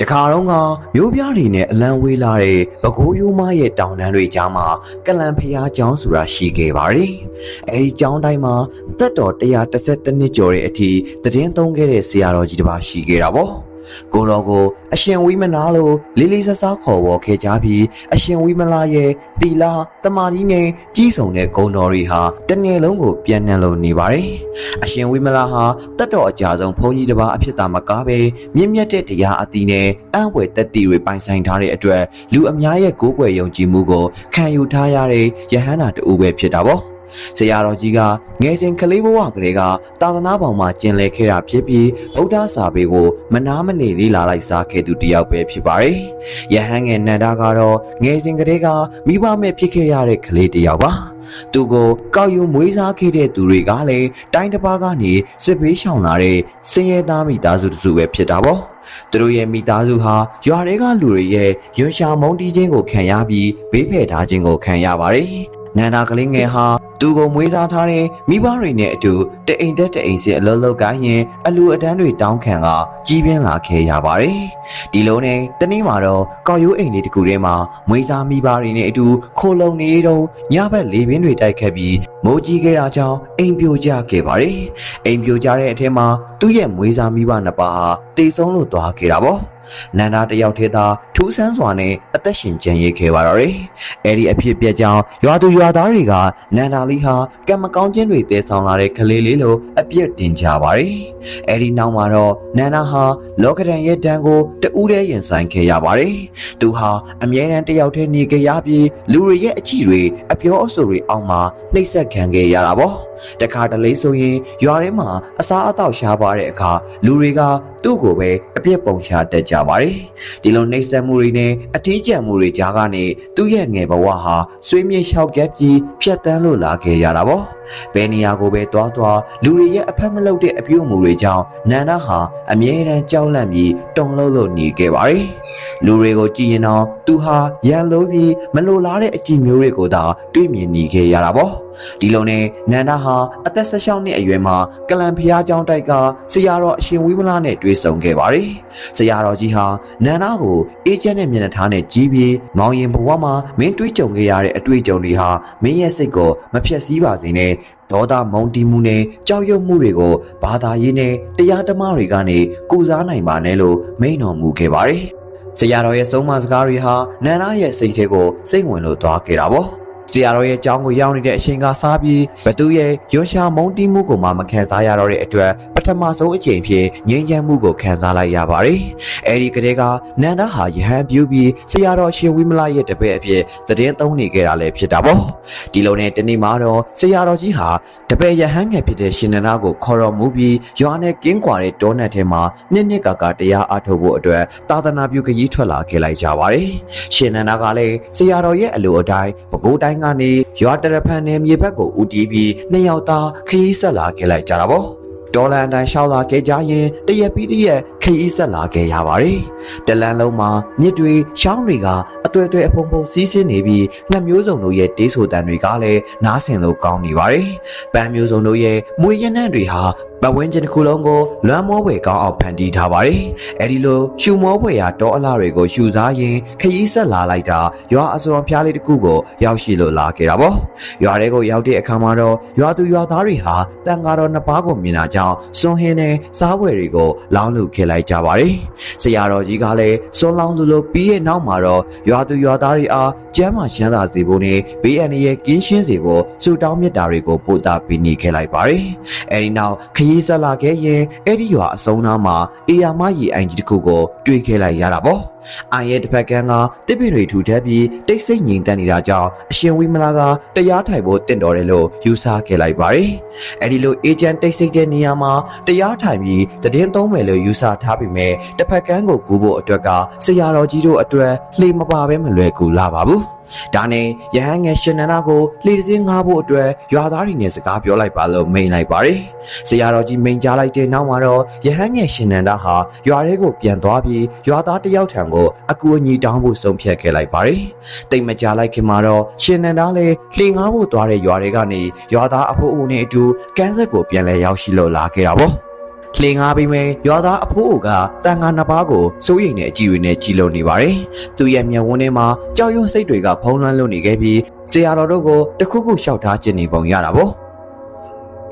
တခါတော့ကမျိုးပြားတွေနဲ့အလံဝေးလာတဲ့ဘကိုးရိုးမရဲ့တောင်တန်းတွေကြားမှာကလန်ဖျားကျောင်းဆိုတာရှိခဲ့ပါတယ်။အဲဒီကျောင်းတိုင်းမှာတက်တော်132နှစ်ကျော်တဲ့အထိတည်င်းသုံးခဲ့တဲ့ဆရာတော်ကြီးတစ်ပါးရှိခဲ့တာပေါ့။ ကိုတော်ကိုအရှင်ဝိမလာလို့လေးလေးဆဆခေါ်ဝေါ်ခဲ့ကြပြီးအရှင်ဝိမလာရဲ့တီလာတမာရီနဲ့ပြည်စုံတဲ့ဂုံတော်တွေဟာတနေ့လုံးကိုပြန်နှံလို့နေပါတယ်။အရှင်ဝိမလာဟာတက်တော်အကြဆုံးဘုန်းကြီးတစ်ပါးအဖြစ်သာမကားပဲမြင့်မြတ်တဲ့တရားအသီးနဲ့အံ့ဝယ်တက်တီတွေပိုင်ဆိုင်ထားတဲ့အတွက်လူအများရဲ့ကိုးကွယ်ယုံကြည်မှုကိုခံယူထားရတဲ့ယဟန္တာတူပဲဖြစ်တာပေါ့။ ဆရာတော်ကြီးကငယ်စဉ်ကလေးဘဝကလေးကသာသနာ့ဘောင်မှာကျင်လည်ခဲ့တာဖြစ်ပြီးဗုဒ္ဓစာပေကိုမနာမနေလေ့လာလိုက်စားခဲ့သူတစ်ယောက်ပဲဖြစ်ပါတယ်။ယဟန်ငယ်နန္ဒာကတော့ငယ်စဉ်ကလေးကမိဘမဲ့ဖြစ်ခဲ့ရတဲ့ကလေးတစ်ယောက်ပါ။သူကိုကောက်ယူမွေးစားခဲ့တဲ့သူတွေကလည်းတိုင်းတစ်ပါးကနေစစ်ဘေးရှောင်လာတဲ့စင်ရဲသားမိသားစုတစုပဲဖြစ်တာပေါ့။သူတို့ရဲ့မိသားစုဟာရွာတွေကလူတွေရဲ့ရွှန်ရှာမုန်းတီးခြင်းကိုခံရပြီးဘေးဖယ်ထားခြင်းကိုခံရပါတယ်။ နန္ဒာကလေးငယ်ဟာသူကိုမွေးစားထားတဲ့မိဘတွေနဲ့အတူတအိမ်တက်တအိမ်စီအလုံးလုံးကိုင်းရင်အလူအတန်းတွေတောင်းခံကကြီးပြင်းလာခဲ့ရပါတယ်။ဒီလိုနဲ့တနေ့မှာတော့ကောက်ရိုးအိမ်လေးတစ်ခုထဲမှာမွေးစားမိဘတွေနဲ့အတူခိုလုံနေတော့ညဘက်လေပင်တွေတိုက်ခတ်ပြီးမိုးကြီးခဲ့တာကြောင့်အိမ်ပြိုကျခဲ့ပါတယ်။အိမ်ပြိုကျတဲ့အထက်မှာသူ့ရဲ့မွေးစားမိဘနှစ်ပါးဟာတေဆုံးလို့သွားခဲ့တာပေါ့။နန္ဒာတယောက်ထဲသာထူးဆန်းစွာနဲ့အသက်ရှင်ကျန်ရစ်ခဲ့ပါတော့တယ်။အဲဒီအဖြစ်ပြက်ကြောင့်ရွာသူရွာသားတွေကနန္ဒာလေးဟာကံမကောင်းခြင်းတွေတည်ဆောင်လာတဲ့ကလေးလေးလိုအပြစ်တင်ကြပါတယ်။အဲဒီနောက်မှာတော့နန္ဒာဟာလောကဒန်ရဲ့တန်းကိုတူးတဲ့ရင်ဆိုင်ခဲ့ရပါတယ်။သူဟာအမြဲတမ်းတယောက်တည်းနေကြရပြီးလူတွေရဲ့အချီတွေအပြောအဆိုတွေအောက်မှာနှိပ်စက်ခံခဲ့ရတာပေါ့။တခါတလေဆိုရင်ရွာထဲမှာအစားအသောက်ရှားပါတဲ့အခါလူတွေက သူ့ကိုပဲအပြစ်ပုံချတတ်ကြပါတယ်။ဒီလိုနှိပ်စက်မှုတွေနဲ့အထီးကျန်မှုတွေကြားကနေသူ့ရဲ့ငယ်ဘဝဟာဆွေးမြေ့လျှောက်ကပ်ပြီးဖြတ်တန်းလို့လာခဲ့ရတာပေါ့။ဘယ်နေရာကိုပဲတွားတွားလူတွေရဲ့အဖက်မလုပ်တဲ့အပြုအမူတွေကြောင့်နန္ဒဟာအမြဲတမ်းကြောက်လန့်ပြီးတုန်လှုပ်လို့နေခဲ့ပါတယ်။ လူတွေကိုကြည့်ရင်တော့သူဟာရန်လိုပြီးမလိုလားတဲ့အကြည့်မျိုးတွေကိုသာတွေ့မြင်နေခဲ့ရတာပေါ့။ဒီလိုနဲ့နန္ဒဟာအသက်16နှစ်အရွယ်မှာကလန်ဖျားကျောင်းတိုက်ကဆရာတော်အရှင်ဝိမလနဲ့တွေ့ဆုံခဲ့ပါတယ်။ဆရာတော်ကြီးဟာနန္ဒကိုအေးချမ်းတဲ့မျက်နှာထားနဲ့ကြည့်ပြီးမောင်ရင်ဘဝမှာမင်းတွေးကြုံခဲ့ရတဲ့အတွေ့အကြုံတွေဟာမင်းရဲ့စိတ်ကိုမဖြက်စီးပါစေနဲ့ဒေါသမုံတီးမှုနဲ့ကြောက်ရွံ့မှုတွေကိုဘာသာရေးနဲ့တရားဓမ္မတွေကနေကုစားနိုင်ပါနဲ့လို့မိန့်တော်မူခဲ့ပါတယ်။ ဆရာတော်ရဲ့ဆုံးမစကားတွေဟာနန္ဒရဲ့စိတ်ထဲကိုစိတ်ဝင်လို့သွားခဲ့တာပေါ့။ ဆရာတော်ရဲ့အကြောင်းကိုရောက်နေတဲ့အချိန်ကစားပြီးဘသူရဲ့ရွှန်ရှာမုန်းတီးမှုကိုမှမခံစားရတော့တဲ့အတွက်ပထမဆုံးအချိန်ဖြစ်ငြိမ်းချမ်းမှုကိုခံစားလိုက်ရပါတယ်။အဲဒီကလေးကနန္ဒဟာယဟန်ပြူပြီးဆရာတော်ရှင်ဝိမလရဲ့တပည့်အဖြစ်သတင်းသုံးနေခဲ့တာလည်းဖြစ်တာပေါ့။ဒီလိုနဲ့တနေ့မှာတော့ဆရာတော်ကြီးဟာတပည့်ယဟန်ငယ်ဖြစ်တဲ့ရှင်နန္ဒကိုခေါ်တော်မူပြီးရွာနဲ့ကင်းကွာတဲ့တောနက်ထဲမှာနှစ်နှစ်ကာကာတရားအားထုတ်ဖို့အတွက်သာသနာပြုခရီးထွက်လာခဲ့လိုက်ကြပါတယ်။ရှင်နန္ဒကလည်းဆရာတော်ရဲ့အလိုအတိုင်းပဲခူးတိုင်းကနေရွာတရဖန်နယ်မြေဘက်ကိုဦးတည်ပြီးနှစ်ယောက်သားခရီးဆက်လာခဲ့လိုက်ကြတာပေါ့ဒေါ်လာအတိုင်းရှောက်လာခဲ့ကြရင်တရက်ပြီးတရက်ခရီးဆက်လာခဲ့ရပါတယ်။တလန်းလုံးမှာမြစ်တွေရှောင်းတွေကအတွေ့အတွေ့အဖုံဖုံစီးဆင်းနေပြီးငှက်မျိုးစုံတို့ရဲ့တေးဆိုတန်တွေကလည်းနားဆင်လို့ကောင်းနေပါတယ်။ပန်းမျိုးစုံတို့ရဲ့မွေရနံ့တွေဟာပတ်ဝန်းကျင်တစ်ခုလုံးကိုလွမ်းမောဖွယ်ကောင်းအောင်ဖန်တီးထားပါတယ်။အဲဒီလိုရှူမောဖွယ်ရာတောအလားတွေကိုရှူစားရင်ခရီးဆက်လာလိုက်တာရွာအစွန်ဖျားလေးတစ်ခုကိုရောက်ရှိလို့လာခဲ့တာပေါ့။ရွာထဲကိုရောက်တဲ့အခါမှာတော့ရွာသူရွာသားတွေဟာတန်ဃာတော်နှစ်ပါးကိုမြင်တာကြောင့်စွန်ဟင်းနဲ့စားဝယ်တွေကိုလောင်းလူခဲ့လိုက်ကြပါတယ်။ဆရာတော်ကြီးကလည်းစွန်လောင်းလူလိုပြီးတဲ့နောက်မှာတော့ရွာသူရွာသားတွေအားကျမ်းမာချမ်းသာစေဖို့နဲ့ဘေးအန္တရာယ်ကင်းရှင်းစေဖို့ဆုတောင်းမြတ်တာတွေကိုပို့တာပေးနေခဲ့လိုက်ပါတယ်။အဲဒီနောက်ခရီးဆက်လာခဲ့ရင်အဲ့ဒီရွာအစုံနားမှာအေယာမရီအိုင်ကြီးတစ်ခုကိုတွေ့ခဲ့လိုက်ရတာပေါ့။အိုင်ရဲ့တစ်ဖက်ကန်းကတစ်ပင်တွေထူထပ်ပြီးတိတ်ဆိတ်ငြိမ်သက်နေတာကြောင့်အရှင်ဝိမလာကတရားထိုင်ဖို့တင့်တော်တယ်လို့ယူဆခဲ့လိုက်ပါတယ်။အဲ့ဒီလိုအေဂျင့်တိတ်ဆိတ်တဲ့နေရာမှာတရားထိုင်ပြီးတည်င်းသုံးမယ်လို့ယူဆထားပေမဲ့တစ်ဖက်ကန်းကိုကူဖို့အတွက်ကဆရာတော်ကြီးတို့အတွက်လှေမပါဘဲမလွယ်ကူလာပါဘူး။ ဒါနဲ့ရဟန်းငယ်ရှင်နန္ဒကိုလှေစင်းငားဖို့အတွက်ရွာသားတွေနဲ့စကားပြောလိုက်ပါလို့မိန်လိုက်ပါတယ်။ဆရာတော်ကြီးမိန်ကြားလိုက်တဲ့နောက်မှာတော့ရဟန်းငယ်ရှင်နန္ဒဟာရွာထဲကိုပြန်သွားပြီးရွာသားတယောက်ထံကိုအကူအညီတောင်းဖို့ဆုံးဖြတ်ခဲ့လိုက်ပါတယ်။တိတ်မကြလိုက်ခင်မှာတော့ရှင်နန္ဒလည်းလှေငားဖို့သွားတဲ့ရွာတွေကနေရွာသားအဖိုးအိုနဲ့အတူကန်းဆက်ကိုပြန်လဲရောက်ရှိလို့လာခဲ့တာပေါ့။ လှင်ငါပေးမယ်ရွာသားအဖိုးကတန်ငါနှစ်ပါးကိုစိုးရိမ်တဲ့အကြည့်တွေနဲ့ကြည်လုံနေပါတယ်သူရဲ့မျက်ဝန်းထဲမှာကြောက်ရွံ့စိတ်တွေကဖုံးလွှမ်းလို့နေခဲ့ပြီးဆရာတော်တို့ကိုတခုခုလျှောက်ထားခြင်းနေပုံရတာပေါ့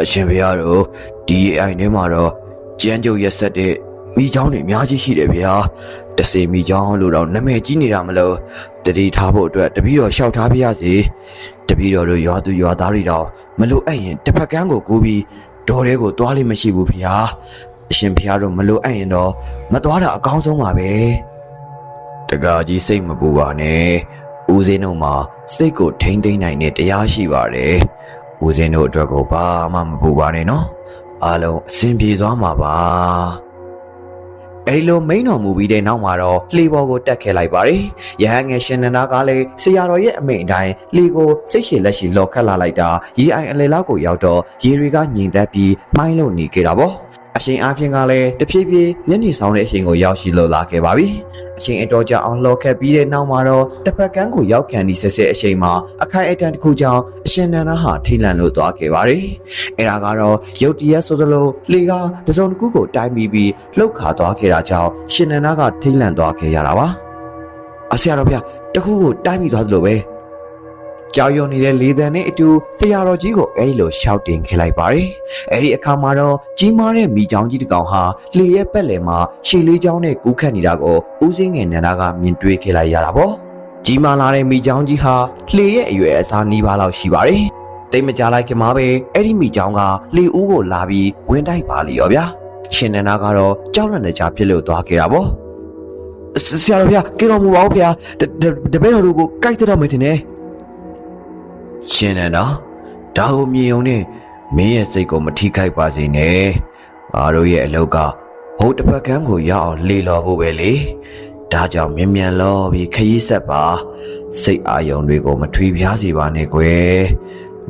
အရှင်ဘုရားတို့ဒီအိမ်ထဲမှာတော့ကျန်းကျုပ်ရက်ဆက်တဲ့မိချောင်းတွေအများကြီးရှိတယ်ဗျာတစေမိချောင်းလို့တော့နာမည်ကြီးနေတာမလို့တတိထားဖို့အတွက်တပည့်တော်လျှောက်ထားပြရစီတပည့်တော်တို့ရွာသူရွာသားတွေတော့မလို့အဲ့ရင်တစ်ဖက်ကန်းကိုကူးပြီး ဒေါ်လေးကိုသွားလိမ့်မရှိဘူးဗျာအရှင်ဘုရားတို့မလို့အဲ့ရင်တော့မသွားတာအကောင်းဆုံးပါပဲတကားကြီးစိတ်မပူပါနဲ့ဦးစင်းတို့မှာစိတ်ကိုထိမ့်သိမ့်နိုင်တဲ့တရားရှိပါတယ်ဦးစင်းတို့အတွက်ကိုဘာမှမပူပါနဲ့နော်အားလုံးအဆင်ပြေသွားမှာပါ အဲဒီလိုမိန်တော်မူပြီးတဲ့နောက်မှာတော့လှေပေါ်ကိုတက်ခဲ့လိုက်ပါတယ်။ရဟန်းငယ်ရှင်နန္ဒာကလည်းဆရာတော်ရဲ့အမိန့်အတိုင်းလှေကိုစိတ်ရှည်လက်ရှည်လော်ခတ်လာလိုက်တာရေအိုင်အလေလောက်ကိုရောက်တော့ရေတွေကညင်သက်ပြီးမိုင်းလို့နေခဲ့တာပေါ့။ အရှင်အားဖြင့်ကလည်းတဖြည်းဖြည်းညနေဆောင်တဲ့အချိန်ကိုရောက်ရှိလို့လာခဲ့ပါပြီ။အချိန်အတော်ကြာအောင်လော်ခတ်ပြီးတဲ့နောက်မှာတော့တစ်ဖက်ကန်းကိုရောက်ခံဒီဆက်ဆက်အချိန်မှာအခိုင်အတန့်တစ်ခုကြောင့်အရှင်နန္ဒာဟာထိတ်လန့်လို့သွားခဲ့ပါတယ်။အဲဒါကတော့ရုတ်တရက်ဆိုသလိုလှေကတစုံတစ်ခုကိုတိုင်းပြီးပြီးလှုပ်ခါသွားခဲ့တာကြောင့်ရှင်နန္ဒာကထိတ်လန့်သွားခဲ့ရတာပါ။အဆရာတော်ဗျတခုကိုတိုင်းပြီးသွားသလိုပဲ ကြောက်ရွံ့နေတဲ့လေတံနဲ့အတူဆရာတော်ကြီးကိုအဲဒီလိုရှောက်တင်ခဲ့လိုက်ပါတယ်။အဲဒီအခါမှာတော့ကြီးမားတဲ့မိချောင်းကြီးတစ်ကောင်ဟာလှေရဲ့ပက်လယ်မှာရှည်လေးချောင်းနဲ့ကူးခတ်နေတာကိုဦးစင်းငယ်နန္ဒာကမြင်တွေ့ခဲ့လိုက်ရတာပေါ့။ကြီးမားလာတဲ့မိချောင်းကြီးဟာလှေရဲ့အရွယ်အစားနီးပါးလောက်ရှိပါတယ်။တိတ်မကြလိုက်ခင်မှာပဲအဲ့ဒီမိချောင်းကလေဦးကိုလာပြီးဝင်တိုက်ပါလေရောဗျာ။ရှင်နန္ဒာကတော့ကြောက်လန့်နေကြဖြစ်လို့သွားခဲ့တာပေါ့။ဆရာတော်ဗျာကေတော်မူပါဦးဗျာတပည့်တော်တို့ကိုကြိုက်တဲ့တော့မထင်နဲ့ ရှင်နန္ဒာဒါကိုမြင်ုံနဲ့မင်းရဲ့စိတ်ကိုမထိခိုက်ပါစေနဲ့ငါတို့ရဲ့အလုပ်ကဟုတ်တစ်ဖက်ကန်းကိုရအောင်လေလော်ဖို့ပဲလေဒါကြောင့်မြ мян လောပြီးခရီးဆက်ပါစိတ်အာယုံတွေကိုမထွေပြားစေပါနဲ့ကွယ်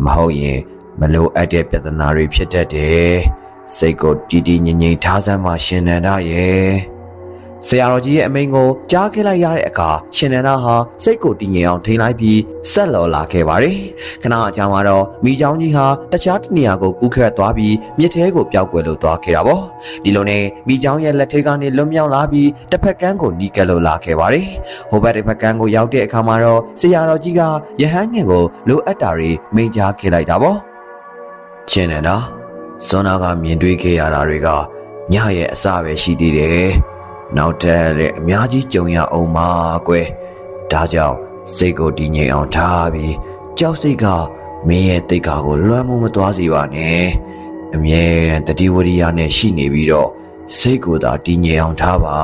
မဟုတ်ရင်မလိုအပ်တဲ့ပြဿနာတွေဖြစ်တတ်တယ်စိတ်ကိုတည်တည်ငြိမ်ငြိမ်ထားစမ်းပါရှင်နန္ဒာရဲ့ ဆရာတော်ကြီးရဲ့အမိန့်ကိုကြားခဲ့လိုက်ရတဲ့အခါရှင်နန္ဒာဟာစိတ်ကိုတည်ငြိမ်အောင်ထိန်းလိုက်ပြီးဆက်လော်လာခဲ့ပါတယ်ခဏအကြာမှာတော့မိချောင်းကြီးဟာတခြားတနေရာကိုကူးခတ်သွားပြီးမြစ်ထဲကိုပျောက်ကွယ်လို့သွားခဲ့တာပေါ့ဒီလိုနဲ့မိချောင်းရဲ့လက်ထဲကနေလွတ်မြောက်လာပြီးတစ်ဖက်ကန်းကိုနီးကပ်လို့လာခဲ့ပါတယ်ဟိုဘက်တစ်ဖက်ကန်းကိုရောက်တဲ့အခါမှာတော့ဆရာတော်ကြီးကယဟန်ငယ်ကိုလိုအပ်တာတွေမိန့်ကြားခဲ့လိုက်တာပေါ့ရှင်နန္ဒာဇွန်နာကမြင်တွေ့ခဲ့ရတာတွေကညရဲ့အစပဲရှိသေးတယ် နောက်ထပ်လည်းအများကြီးကြုံရအောင်ပါကွယ်ဒါကြောင့်စိတ်ကိုတည်ငြိမ်အောင်ထားပြီးကြောက်စိတ်ကမင်းရဲ့တိတ်ခါကိုလွှမ်းမိုးမသွားစေပါနဲ့အမြဲတမ်းတတိဝရိယနဲ့ရှိနေပြီးတော့စိတ်ကိုသာတည်ငြိမ်အောင်ထားပါ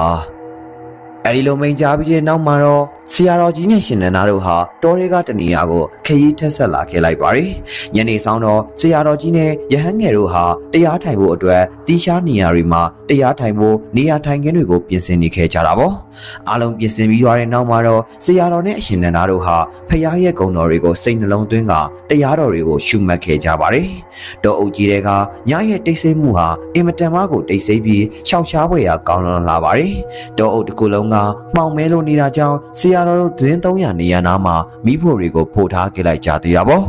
အဲဒီလိုမိန်ကြားပြီးတဲ့နောက်မှာတော့ ဆရာတော်ကြီးနဲ့ရှင်နန္ဒာတို့ဟာတောတွေကတနေရာကိုခရီးထက်ဆက်လာခဲ့လိုက်ပါတယ်။ညနေဆောင်တော့ဆရာတော်ကြီးနဲ့ယဟန်ငယ်တို့ဟာတရားထိုင်ဖို့အတွက်တီရှားနေရာတွေမှာတရားထိုင်ဖို့နေရာထိုင်ခင်းတွေကိုပြင်ဆင်နေခဲ့ကြတာပေါ့။အားလုံးပြင်ဆင်ပြီးသွားတဲ့နောက်မှာတော့ဆရာတော်နဲ့အရှင်နန္ဒာတို့ဟာဖခင်ရဲ့ဂုဏ်တော်တွေကိုစိတ်နှလုံးသွင်းကတရားတော်တွေကိုရှုမှတ်ခဲ့ကြပါတယ်။တောအုပ်ကြီးတွေကညရဲ့တိတ်ဆိတ်မှုဟာအင်မတန်မှကိုတိတ်ဆိတ်ပြီးရှောက်ရှားပွဲရာကောင်းလွန်လာပါတယ်။တောအုပ်တစ်ခုလုံးကမှောင်မဲလို့နေတာကြောင့်ဆရာတော်တို့သတင်း300နေရနာမှာမိဖို့တွေကိုပို့ထားခဲ့လိုက်ကြသေးတာပေါ့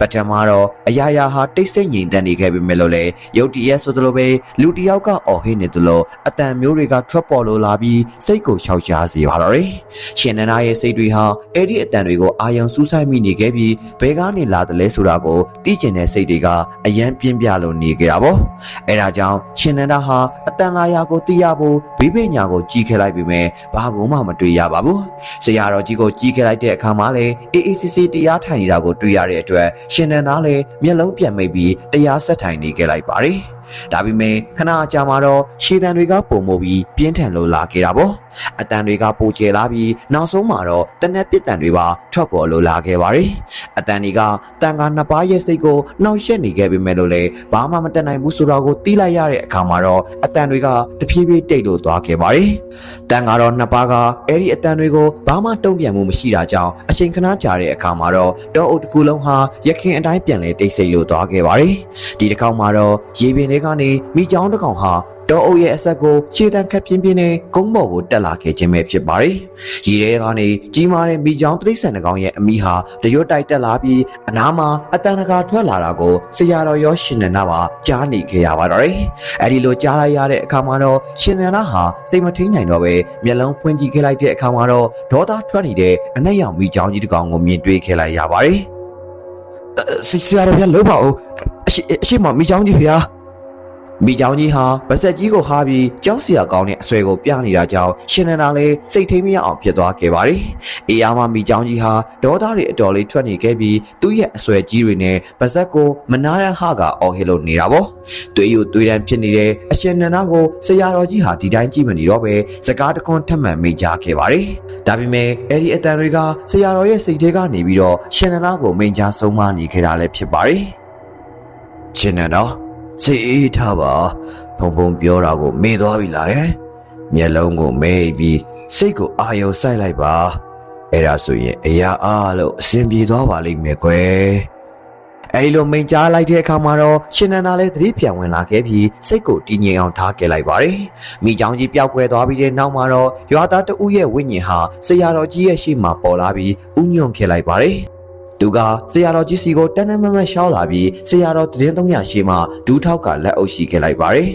ပထမတော့အရာရာဟာတိတ်ဆိတ်ငြိမ်သက်နေခဲ့ပေမဲ့လို့လေရုတ်တရက်ဆိုသလိုပဲလူတစ်ယောက်ကအော်ဟစ်နေသလိုအတန်မျိုးတွေကထွက်ပေါ်လို့လာပြီးစိတ်ကိုခြောက်ရှားစေပါတော့တယ်ရှင်နန္ဒာရဲ့စိတ်တွေဟာအဲ့ဒီအတန်တွေကိုအာယုံစူးစိုက်မိနေခဲ့ပြီးဘယ်ကနေလာတယ်လဲဆိုတာကိုသိကျင်တဲ့စိတ်တွေကအယံပြင်းပြလို့နေကြတာပေါ့အဲ့ဒါကြောင့်ရှင်နန္ဒာဟာအတန်လာရာကိုသိရဖို့ဘေးပညာကိုကြီးခဲ့လိုက်ပြီမဲ့ဘာကိုမှမတွေ့ရပါဘူးဆရာတော်ကြီးကိုကြီးခဲ့လိုက်တဲ့အခါမှာလည်းအေးအေးစစ်စစ်တရားထိုင်နေတာကိုတွေ့ရတဲ့အတွက်ရှင်နန္ဒာလည်းမျက်လုံးပြန်မိတ်ပြီးတရားဆက်ထိုင်နေခဲ့လိုက်ပါတယ်ဒါပေမဲ့ခဏအကြာမှာတော့ရှည်တံတွေကပုံမို့ပြီးပြင်းထန်လို့လာခဲ့တာပေါ့အတန်တွေကပိုကျလာပြီးနောက်ဆုံးမှာတော့တနက်ပစ်တန်တွေပါထွက်ပေါ်လို့လာခဲ့ပါတယ်အတန်တွေကတန်ကနှစ်ပါးရဲ့စိတ်ကိုနှောက်ယှက်နေခဲ့ပေမဲ့လို့လည်းဘာမှမတက်နိုင်ဘူးဆိုတာကိုသိလိုက်ရတဲ့အခါမှာတော့အတန်တွေကတဖြည်းဖြည်းတိတ်လို့သွားခဲ့ပါတယ်တန်ကတော့နှစ်ပါးကအဲ့ဒီအတန်တွေကိုဘာမှတုံ့ပြန်မှုမရှိတာကြောင့်အချိန်ခဏကြာတဲ့အခါမှာတော့တောအုပ်တစ်ခုလုံးဟာရခင်အတိုင်းပြန်လဲတိတ်ဆိတ်လို့သွားခဲ့ပါတယ်ဒီတစ်ခေါက်မှာတော့ရေပင်ထဲကနေမိချောင်းတစ်ကောင်ဟာတောအုပ်ရဲ့အဆက်ကိုခြေတံခက်ပြင်းပြင်းနဲ့ကုန်းပေါ်ကိုတက်လာခဲ့ခြင်းပဲဖြစ်ပါတယ်။ရေထဲကနေကြီးမားတဲ့မိချောင်းတိရစ္ဆာန်တစ်ကောင်ရဲ့အမိဟာတရွတ်တိုက်တက်လာပြီးအနားမှာအတန်တကာထွက်လာတာကိုဆရာတော်ရောရှင်နန္ဒပါကြားနေခဲ့ရပါတော့တယ်။အဲဒီလိုကြားလိုက်ရတဲ့အခါမှာတော့ရှင်နန္ဒဟာစိတ်မထိန်နိုင်တော့ပဲမျက်လုံးဖွင့်ကြည့်ခဲ့လိုက်တဲ့အခါမှာတော့ဒေါသထွက်နေတဲ့အနက်ရောင်မိချောင်းကြီးတစ်ကောင်ကိုမြင်တွေ့ခဲ့လိုက်ရပါတယ်။ဆရာတော်ဗျာလုံးပါဦးအရှိအရှိမမိချောင်းကြီးဗျာ မိချောင်းကြီးဟာဗစက်ကြီးကိုဟာပြီးကြောက်စရာကောင်းတဲ့အဆွဲကိုပြနေတာကြောင့်ရှင်နန္ဒာလည်းစိတ်ထိမရအောင်ဖြစ်သွားခဲ့ပါတယ်။အေးအားမမိချောင်းကြီးဟာဒေါသတွေအတော်လေးထွက်နေခဲ့ပြီးသူ့ရဲ့အဆွဲကြီးတွေနဲ့ဗစက်ကိုမနာရဟကအော်ဟစ်လို့နေတာပေါ့။တွေးယူတွေးတန်းဖြစ်နေတဲ့အရှင်နန္ဒာကိုဆရာတော်ကြီးဟာဒီတိုင်းကြည့်မနေတော့ပဲစကားတခွန်းထပ်မံမိတ်ကြားခဲ့ပါတယ်။ဒါပေမဲ့အဲ့ဒီအတန်တွေကဆရာတော်ရဲ့စိတ်ထဲကနေပြီးတော့ရှင်နန္ဒာကိုမိန်ကြားဆုံးမနေခဲ့တာလည်းဖြစ်ပါတယ်။ရှင်နန္ဒာ စိတ်အေးထားပါဖုံဖုံပြောတာကိုမေ့သွားပြီလားဟဲ့မျက်လုံးကိုမေ့ပြီးစိတ်ကိုအာရုံစိုက်လိုက်ပါအဲ့ဒါဆိုရင်အရာအားလို့အစဉ်ပြေသွားပါလိမ့်မယ်ကွယ်အဲဒီလိုမိန်ကြားလိုက်တဲ့အခါမှာတော့ရှင်နန္ဒာလည်းသတိပြန်ဝင်လာခဲ့ပြီးစိတ်ကိုတည်ငြိမ်အောင်ထားခဲ့လိုက်ပါတယ်။မိချောင်းကြီးပျောက်ကွယ်သွားပြီးတဲ့နောက်မှာတော့ရွာသားတဦးရဲ့ဝိညာဉ်ဟာဆရာတော်ကြီးရဲ့ရှေ့မှာပေါ်လာပြီးဥညွန့်ခဲ့လိုက်ပါတယ်။ သူကဆရာတော်ကြီးစီကိုတန်းတန်းမမတ်ရှောက်လာပြီးဆရာတော်တည်င်း300ရှေ့မှာဒူးထောက်ကလက်အုပ်ရှိခဲ့လိုက်ပါတယ်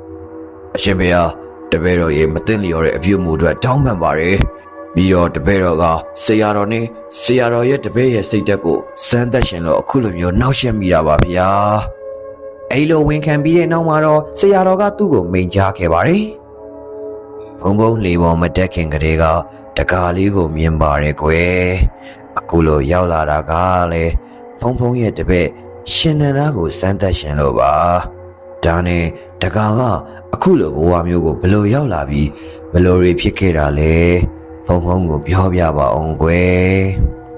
။အရှင်ဘုရားတပည့်တော်ရေမသိလျော်တဲ့အပြုမှုအတွက်တောင်းပန်ပါတယ်။ပြီးတော့တပည့်တော်ကဆရာတော်နဲ့ဆရာတော်ရဲ့တပည့်ရဲ့စိတ်ဓာတ်ကိုစမ်းသက်ရှင်လို့အခုလိုမျိုးနှောက်ယှက်မိတာပါဗျာ။အဲဒီလိုဝန်ခံပြီးတဲ့နောက်မှာတော့ဆရာတော်ကသူ့ကိုမိန်ကြားခဲ့ပါတယ်။ဘုံဘုံလေးပေါ်မတက်ခင်ကလေးကတကားလေးကိုမြင်ပါတယ်ကွယ်။ အခုလိုရောက်လာတာကလည်းဖုံဖုံရဲ့တပည့်ရှင်နန္ဒာကိုစမ်းသက်ရှင်လို့ပါ။ဒါနဲ့တကားကအခုလိုဘဝမျိုးကိုဘယ်လိုရောက်လာပြီးဘယ်လိုတွေဖြစ်ခဲ့တာလဲ။ဖုံဖုံကိုပြောပြပါအောင်ကွယ်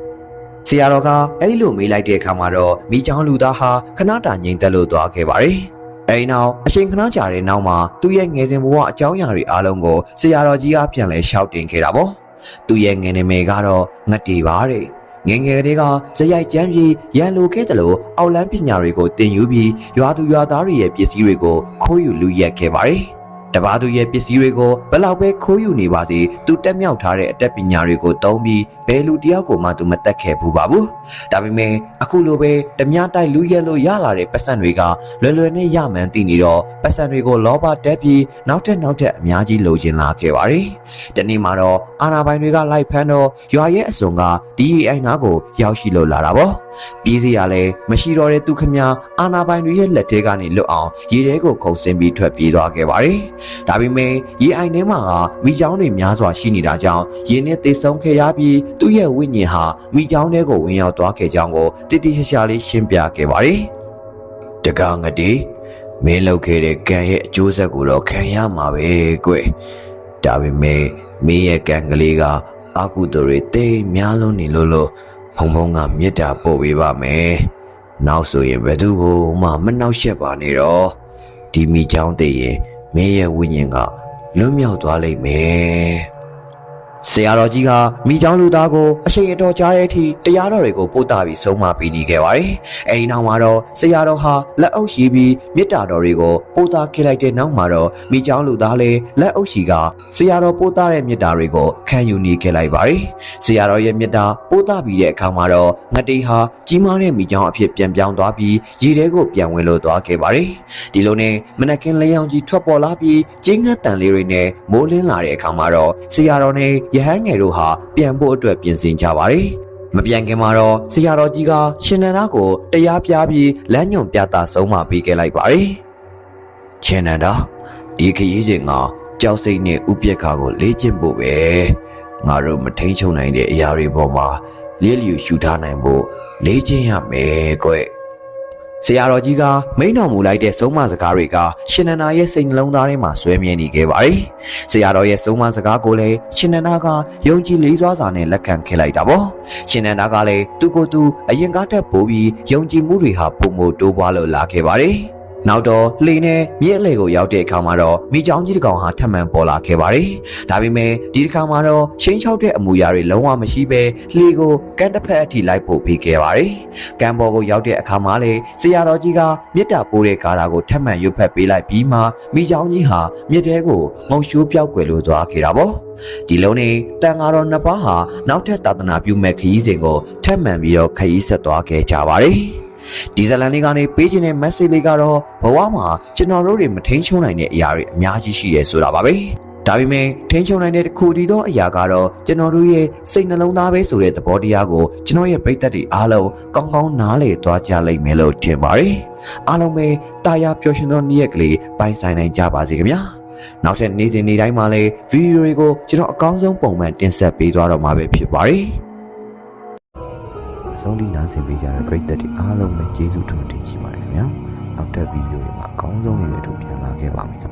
။ဆရာတော်ကအဲ့ဒီလိုမေးလိုက်တဲ့အခါမှာတော့မိချောင်းလူသားဟာခဏတာငြိမ်သက်လို့သွားခဲ့ပါတယ်။အဲဒီနောက်အချိန်ခဏကြာတဲ့နောက်မှာသူ့ရဲ့ငယ်စဉ်ဘဝအကြောင်းအရာတွေအားလုံးကိုဆရာတော်ကြီးကပြန်လဲရှောက်တင်ခဲ့တာပေါ့။ သူ့ရဲ့ငယ်နေမေကတော့ငတ်တီပါတဲ့။ငယ်ငယ်ကလေးကဇယိုက်ကျမ်းပြီးရန်လိုခဲ့တယ်လို့အောက်လန်းပညာတွေကိုသင်ယူပြီးရွာသူရွာသားတွေရဲ့ပစ္စည်းတွေကိုခိုးယူလူရက်ခဲ့ပါတယ်။ တပားသူရဲ့ပစ္စည်းတွေကိုဘလောက်ပဲခိုးယူနေပါစေသူတက်မြောက်ထားတဲ့အတတ်ပညာတွေကိုသုံးပြီးဘယ်လူတယောက်ကိုမှသူမတက်ခဲ့ဘူးပါဘူးဒါပေမဲ့အခုလိုပဲဓမြတိုက်လူရဲလို့ရလာတဲ့ပတ်စံတွေကလွယ်လွယ်နဲ့ရမှန်းသိနေတော့ပတ်စံတွေကိုလောဘတက်ပြီးနောက်ထပ်နောက်ထပ်အများကြီးလိုချင်လာခဲ့ပါတယ်တနေ့မှာတော့အာနာပိုင်တွေကလိုက်ဖမ်းတော့ရွာရဲ့အစုံက DAI နားကိုရောက်ရှိလို့လာတာပေါ့ပြည်စီရလဲမရှိတော့တဲ့သူခမအာနာပိုင်တွေရဲ့လက်ထဲကနေလွတ်အောင်ရေထဲကိုခုန်ဆင်းပြီးထွက်ပြေးသွားခဲ့ပါတယ်ဒါပေမဲ့ရေအိုင်ထဲမှာမိချောင်းတွေများစွာရှိနေတာကြောင့်ရေနဲ့သေဆုံးခဲ့ရပြီးသူ့ရဲ့ဝိညာဉ်ဟာမိချောင်းထဲကိုဝင်ရောက်သွားခဲ့ကြောင်းကိုတိတိကျကျလေးရှင်းပြခဲ့ပါတယ်။တကောင်ငတိမင်းလောက်ခဲ့တဲ့ကံရဲ့အကျိုးဆက်ကိုတော့ခံရမှာပဲကွ။ဒါပေမဲ့မင်းရဲ့ကံကလေးကအကုသိုလ်တွေတိတ်များလုံးနေလို့လို့ဖုံဖုံကမေတ္တာပို့ပေးပါမယ်။နောက်ဆိုရင်ဘယ်သူကိုမှမနှောက်ယှက်ပါနဲ့တော့ဒီမိချောင်းတည်ရင် မင်းရဲ့ဝိညာဉ်ကလွတ်မြောက်သွားလိမ့်မယ် ဆရာတော်ကြီးကမိချောင်းလူသားကိုအရှိန်အတော်ကြားတဲ့အထိတရားတော်တွေကိုပို့တာပြီးဆုံးမပေးနေခဲ့ပါတယ်။အဲဒီနောက်မှာတော့ဆရာတော်ဟာလက်အုပ်ရှိပြီးမေတ္တာတော်တွေကိုပို့တာခဲ့လိုက်တဲ့နောက်မှာတော့မိချောင်းလူသားလည်းလက်အုပ်ရှိကဆရာတော်ပို့တာတဲ့မေတ္တာတွေကိုခံယူနေခဲ့လိုက်ပါတယ်။ဆရာတော်ရဲ့မေတ္တာပို့တာပြီးတဲ့အခါမှာတော့ငတိဟာကြီးမားတဲ့မိချောင်းအဖြစ်ပြန်ပြောင်းသွားပြီးရေထဲကိုပြန်ဝင်လို့သွားခဲ့ပါတယ်။ဒီလိုနဲ့မနက်ကင်းလျောင်ကြီးထွက်ပေါ်လာပြီးကျင်းငတ်တန်လေးတွေနဲ့မိုးလင်းလာတဲ့အခါမှာတော့ဆရာတော်နဲ့ရဟန်းငယ်တို့ဟာပြန်ဖို့အတွက်ပြင်ဆင်ကြပါတယ်။မပြန်ခင်မှာတော့ဆရာတော်ကြီးကရှင်နန္ဒာကိုတရားပြပြီးလမ်းညွန်ပြတာဆုံးမပေးခဲ့လိုက်ပါတယ်။ရှင်နန္ဒာဒီခရီးစဉ်ကကြောက်စိတ်နဲ့ဥပြက်ခါကိုလေ့ကျင့်ဖို့ပဲ။ငါတို့မထိန်ချုံနိုင်တဲ့အရာတွေပေါ်မှာလျက်လျူရှူထားနိုင်ဖို့လေ့ကျင့်ရမယ်ကွ။ ဆရာတော်ကြီးကမိန်တော်မူလိုက်တဲ့ဆုံးမစကားတွေကရှင်နန္ဒာရဲ့စိတ်နှလုံးသားထဲမှာဆွဲမြဲနေခဲ့ပါတယ်။ဆရာတော်ရဲ့ဆုံးမစကားကိုလည်းရှင်နန္ဒာကယုံကြည်လေးစွာစွာနဲ့လက်ခံခဲ့လိုက်တာပေါ့။ရှင်နန္ဒာကလည်းသူ့ကိုယ်သူအရင်ကတည်းကပိုးပြီးယုံကြည်မှုတွေဟာပုံမတိုးပွားလို့လာခဲ့ပါတယ်။ နောက်တော့လှေနဲ့မြစ်အလေကိုရောက်တဲ့အခါမှာတော့မိချောင်းကြီးတစ်ကောင်ဟာထပ်မံပေါ်လာခဲ့ပါတယ်။ဒါပေမဲ့ဒီတစ်ခါမှာတော့ချင်းချောက်တဲ့အမူအရာတွေလုံးဝမရှိဘဲလှေကိုကမ်းတစ်ဖက်အထိလိုက်ပို့ပေးခဲ့ပါတယ်။ကမ်းပေါ်ကိုရောက်တဲ့အခါမှာလေဆရာတော်ကြီးကမြစ်တာပိုးတဲ့ကားတာကိုထပ်မံရွတ်ဖက်ပေးလိုက်ပြီးမှမိချောင်းကြီးဟာမြစ်ထဲကိုငုံရှိုးပြောက်ကွယ်လို့သွားခဲ့တာပေါ့။ဒီလုံးနဲ့တန်ဃာတော်နှစ်ပါးဟာနောက်ထပ်သာသနာပြုမဲ့ခရီးစဉ်ကိုထပ်မံပြီးတော့ခရီးဆက်သွားခဲ့ကြပါတယ်။ ဒီဇလန်လေးကနေပေးခြင်းတဲ့ message လေးကတော့ဘဝမှာကျွန်တော်တို့တွေမထိန်ချုံနိုင်တဲ့အရာတွေအများကြီးရှိရဲဆိုတာပါပဲ။ဒါပေမဲ့ထိန်ချုံနိုင်တဲ့တစ်ခုတည်းသောအရာကတော့ကျွန်တော်တို့ရဲ့စိတ်နှလုံးသားပဲဆိုတဲ့သဘောတရားကိုကျွန်တော်ရဲ့ပိတ်သက်တွေအားလုံးကောင်းကောင်းနားလည်သွားကြလိမ့်မယ်လို့ထင်ပါတယ်။အားလုံးပဲတာယာပျော်ရွှင်သောနေ့ရက်ကလေးပိုင်ဆိုင်နိုင်ကြပါစေခင်ဗျာ။နောက်ထပ်နေ့စဉ်နေ့တိုင်းမှာလည်းဗီဒီယိုတွေကိုကျွန်တော်အကောင်းဆုံးပုံမှန်တင်ဆက်ပေးသွားတော့မှာပဲဖြစ်ပါတယ်။ အဆုံးထိနားဆင်ပေးကြတဲ့ပရိသတ်တွေအားလုံးပဲကျေးဇူးတင်တင်ရှိပါတယ်ခင်ဗျာနောက်ထပ်ဗီဒီယိုတွေမှာအကောင်းဆုံးတွေနဲ့တို့ပြန်လာခဲ့ပါမယ်ခင်ဗျာ